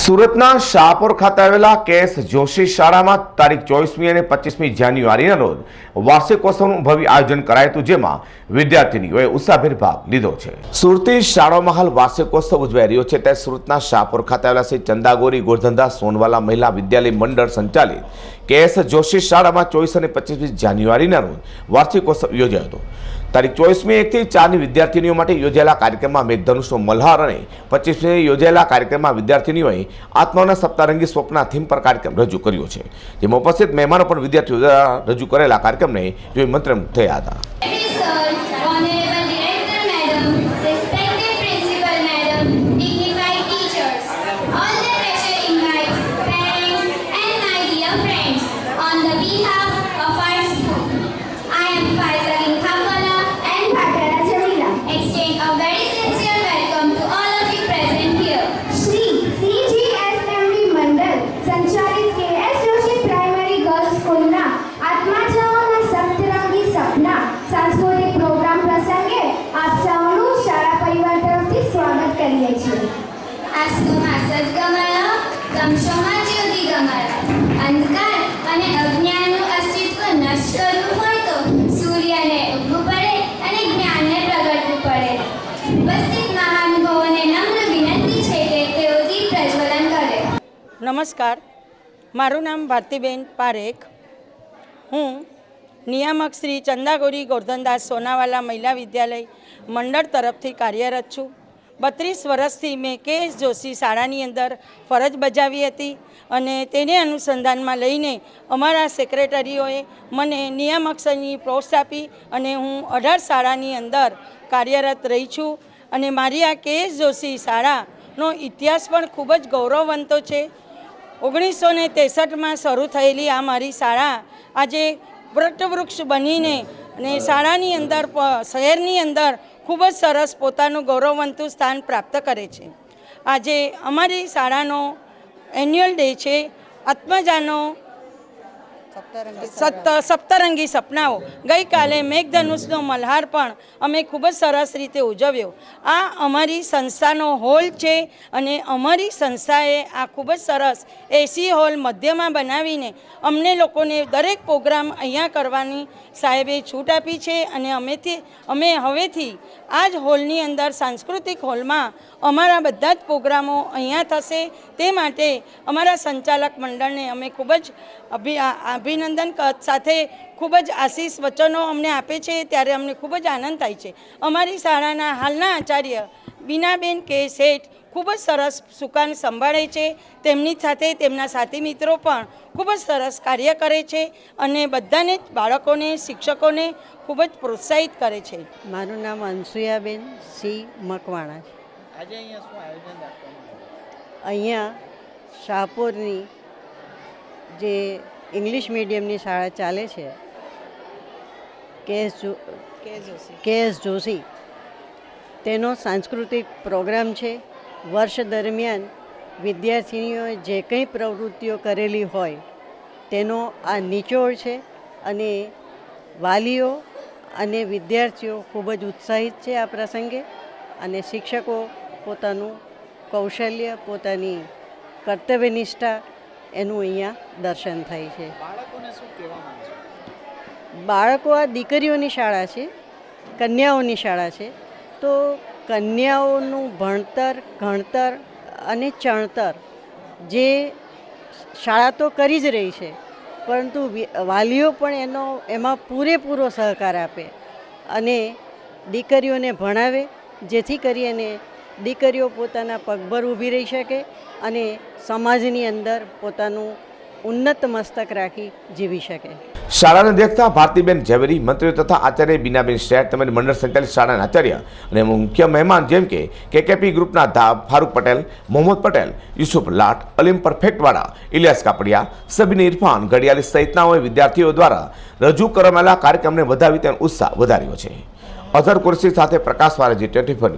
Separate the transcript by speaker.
Speaker 1: સુરતના શાહપુર ખાતે આવેલા કેએસ જોશી શાળામાં તારીખ ચોવીસમી અને પચીસમી જાન્યુઆરીના રોજ વાર્ષિકોત્સવનું ભવ્ય આયોજન કરાયું હતું, જેમાં વિદ્યાર્થીનીઓએ ઉત્સાહભેર ભાગ લીધો છે. સુરતી શાળાઓમાં હાલ વાર્ષિકોત્સવ ઉજવાઈ રહ્યો છે, ત્યારે સુરતના શાહપુર ખાતે આવેલા શ્રી ચંદાગોરી ગોરધંધા સોનવાલા મહિલા વિદ્યાલય મંડળ સંચાલિત કેએસ જોશી શાળામાં ચોવીસ અને પચીસમી જાન્યુઆરીના રોજ વાર્ષિકોત્સવ યોજાયો હતો. તારીખ ચોવીસમી એકથી ચારની વિદ્યાર્થીનીઓ માટે યોજાયેલા કાર્યક્રમમાં મેઘધનુષનો મલ્હાર અને પચીસમી યોજાયેલા કાર્યક્રમમાં વિદ્યાર્થીનીઓએ આત્માના સપ્તારંગી સ્વપ્ના થીમ પર કાર્યક્રમ રજૂ કર્યો છે. જેમાં ઉપસ્થિત મહેમાનો પણ વિદ્યાર્થીઓ દ્વારા રજૂ કરેલા કાર્યક્રમને જોઈ મંત્રમુગ્ધ થયા હતા.
Speaker 2: નમસ્કાર. મારું નામ ભારતીબેન પારેખ. હું નિયામક શ્રી ચંદાગોરી ગોરધનદાસ સોનાવાલા મહિલા વિદ્યાલય મંડળ તરફથી કાર્યરત છું. બત્રીસ વર્ષથી મેં કે એસ જોશી શાળાની અંદર ફરજ બજાવી હતી અને તેને અનુસંધાનમાં લઈને અમારા સેક્રેટરીઓએ મને નિયામકશ્રીની પોસ્ટ આપી અને હું અઢાર શાળાની અંદર કાર્યરત રહી છું. અને મારી આ કે એસ જોશી શાળાનો ઇતિહાસ પણ ખૂબ જ ગૌરવવંતો છે. ઓગણીસો ને ત્રેસઠમાં શરૂ થયેલી આ મારી શાળા આજે વૃક્ષ બનીને અને શાળાની અંદર શહેરની અંદર ખૂબ જ સરસ પોતાનું ગૌરવવંતું સ્થાન પ્રાપ્ત કરે છે. આજે અમારી શાળાનો એન્યુઅલ ડે છે. આત્મજાનો સપ્તરંગી સપનાઓ. ગઈકાલે મેઘધનુષનો મલ્હાર પણ અમે ખૂબ જ સરસ રીતે ઉજવ્યો. આ અમારી સંસ્થાનો હોલ છે અને અમારી સંસ્થાએ આ ખૂબ જ સરસ એસી હોલ મધ્યમાં બનાવીને અમને લોકોને દરેક પ્રોગ્રામ અહીંયા કરવાની સાહેબે છૂટ આપી છે અને અમેથી અમે હવેથી આ જ હોલની અંદર સાંસ્કૃતિક હોલમાં અમારા બધા જ પ્રોગ્રામો અહીંયા થશે. તે માટે અમારા સંચાલક મંડળને અમે ખૂબ જ અભિ અભિનંદન સાથે ખૂબ જ આશીષ વચનો અમને આપે છે ત્યારે અમને ખૂબ જ આનંદ થાય છે. અમારી શાળાના હાલના આચાર્ય બીનાબેન કે શેઠ ખૂબ જ સરસ સુકાન સંભાળે છે. તેમની સાથે તેમના સાથી મિત્રો પણ ખૂબ જ સરસ કાર્ય કરે છે અને બધાને જ બાળકોને શિક્ષકોને ખૂબ જ પ્રોત્સાહિત કરે છે.
Speaker 3: મારું નામ અનસુયાબેન સી મકવાણા છે.
Speaker 4: આજે અહીંયા શું આયોજન
Speaker 3: અહીંયા શાહપુરની જે ઇંગ્લિશ મીડિયમની શાળા ચાલે છે. કેએસ જો કેએસ જોશી. તેનો સાંસ્કૃતિક પ્રોગ્રામ છે. વર્ષ દરમિયાન વિદ્યાર્થીનીઓએ જે કંઈ પ્રવૃત્તિઓ કરેલી હોય તેનો આ નિચોડ છે અને વાલીઓ અને વિદ્યાર્થીઓ ખૂબ જ ઉત્સાહિત છે આ પ્રસંગે અને શિક્ષકો પોતાનું કૌશલ્ય પોતાની કર્તવ્યનિષ્ઠા એનું અહીંયા દર્શન થાય છે. બાળકો આ દીકરીઓની શાળા છે કન્યાઓની શાળા છે. તો કન્યાઓનું ભણતર ગણતર અને ચણતર જે શાળા તો કરી જ રહી છે પરંતુ વાલીઓ પણ એનો એમાં પૂરેપૂરો સહકાર આપે અને દીકરીઓને ભણાવે જેથી કરીને દીકરીઓ પોતાના પગભર ઊભી રહી શકે અને સમાજની અંદર પોતાનું ઉન્નત મસ્તક રાખી જીવી શકે.
Speaker 1: શાળાને દેખતા ભારતીબેન ઝવેરી, મંત્રીઓ તથા આચાર્ય બીનાબેન શેઠ તેમજ મંડળ સંચાલિત શાળાના આચાર્ય અને મુખ્ય મહેમાન જેમ કે કેકેપી ગ્રુપના ધા ફારૂક પટેલ, મોહમ્મદ પટેલ, યુસુફ લાટ, અલીમ પરફેક્ટવાળા, ઇલિયાસ કાપડિયા, સબીન ઇરફાન ઘડિયાળી સહિતનાઓએ વિદ્યાર્થીઓ દ્વારા રજૂ કરવામાં કાર્યક્રમને વધાવી તેનો ઉત્સાહ વધાર્યો છે. અઝર કુરશી સાથે પ્રકાશ વારાજી ટ્વેન્ટી ફોર